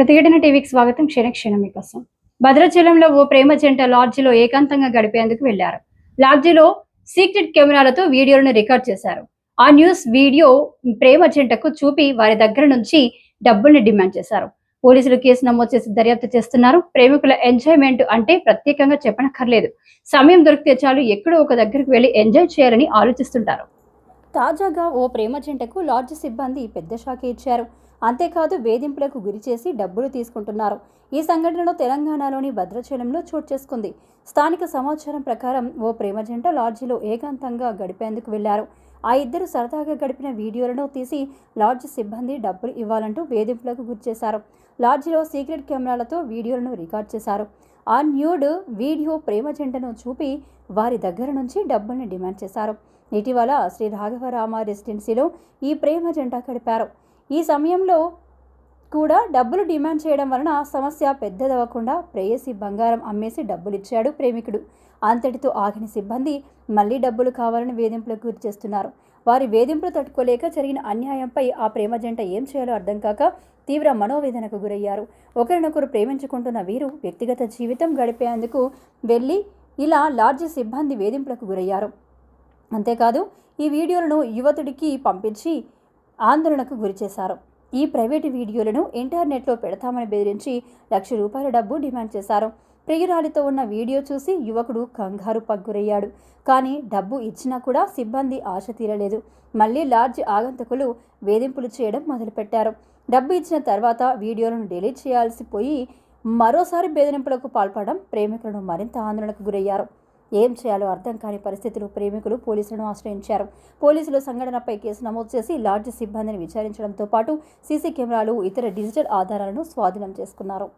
ప్రతిఘటన టీవీకి స్వాగతం. క్షణక్షణం మీకోసం. భద్రాచలంలో ఓ ప్రేమ జంట లాడ్జిలో ఏకాంతంగా గడిపేందుకు వెళ్ళారు లాడ్జిలో సీక్రెట్ కెమెరాలతో వీడియోలను రికార్డ్ చేశారు. ఆ న్యూస్ వీడియో ప్రేమ జంటకు చూపి వారి దగ్గర నుంచి డబ్బుల్ని డిమాండ్ చేశారు. పోలీసులు కేసు నమోదు చేసి దర్యాప్తు చేస్తున్నారు. ప్రేమికుల ఎంజాయ్మెంట్ అంటే ప్రత్యేకంగా చెప్పనక్కర్లేదు. సమయం దొరికితే చాలు ఎక్కడో ఒక దగ్గరకు వెళ్ళి ఎంజాయ్ చేయాలని ఆలోచిస్తుంటారు. తాజాగా ఓ ప్రేమ జంటకు లాడ్జ్ సిబ్బంది పెద్ద షాక్ ఇచ్చారు. అంతేకాదు వేధింపులకు గురిచేసి డబ్బులు తీసుకుంటున్నారు. ఈ సంఘటనలో తెలంగాణలోని భద్రాచలంలో చోటు చేసుకుంది. స్థానిక సమాచారం ప్రకారం ఓ ప్రేమ జంట లాడ్జిలో ఏకాంతంగా గడిపేందుకు వెళ్ళారు. ఆ ఇద్దరు సరదాగా గడిపిన వీడియోలను తీసి లాడ్జ్ సిబ్బంది డబ్బులు ఇవ్వాలంటూ వేధింపులకు గురిచేశారు లాడ్జిలో సీక్రెట్ కెమెరాలతో వీడియోలను రికార్డ్ చేశారు. ఆ న్యూడ్ వీడియో ప్రేమ జంటను చూపి వారి దగ్గర నుంచి డబ్బుల్ని డిమాండ్ చేశారు. ఇటీవల శ్రీ రాఘవరామ రెసిడెన్సీలో ఈ ప్రేమ జంట గడిపారు. ఈ సమయంలో కూడా డబ్బులు డిమాండ్ చేయడం వలన సమస్య పెద్దదవ్వకుండా ప్రేయసి బంగారం అమ్మేసి డబ్బులు ఇచ్చాడు ప్రేమికుడు. అంతటితో ఆగిన సిబ్బంది మళ్ళీ డబ్బులు కావాలని వేధింపులకు గురి చేస్తున్నారు. వారి వేధింపులు తట్టుకోలేక జరిగిన అన్యాయంపై ఆ ప్రేమ జంట ఏం చేయాలో అర్థం కాక తీవ్ర మనోవేదనకు గురయ్యారు. ఒకరినొకరు ప్రేమించుకుంటున్న వీరు వ్యక్తిగత జీవితం గడిపేందుకు వెళ్ళి ఇలా లార్జ్ సిబ్బంది వేధింపులకు గురయ్యారు. అంతేకాదు ఈ వీడియోలను యువతుడికి పంపించి ఆందోళనకు గురిచేశారు ఈ ప్రైవేటు వీడియోలను ఇంటర్నెట్లో పెడతామని బెదిరించి లక్ష రూపాయల డబ్బు డిమాండ్ చేశారు. ప్రియురాలితో ఉన్న వీడియో చూసి యువకుడు కంగారు పగ్గురయ్యాడు. కానీ డబ్బు ఇచ్చినా కూడా సిబ్బంది ఆశ తీరలేదు. మళ్ళీ లార్జ్ ఆగంతకులు వేధింపులు చేయడం మొదలుపెట్టారు. డబ్బు ఇచ్చిన తర్వాత వీడియోలను డిలీట్ చేయాల్సి పోయి మరోసారి బెదిరింపులకు పాల్పడడం ప్రేమికులను మరింత ఆందోళనకు గురయ్యారు. ఏం చేయాలో అర్థం కాని పరిస్థితులు ప్రేమికులు పోలీసులను ఆశ్రయించారు. పోలీసులు సంఘటనపై కేసు నమోదు చేసి లాడ్జ్ సిబ్బందిని విచారించడంతో పాటు సీసీ కెమెరాలు ఇతర డిజిటల్ ఆధారాలను స్వాధీనం చేసుకున్నారు.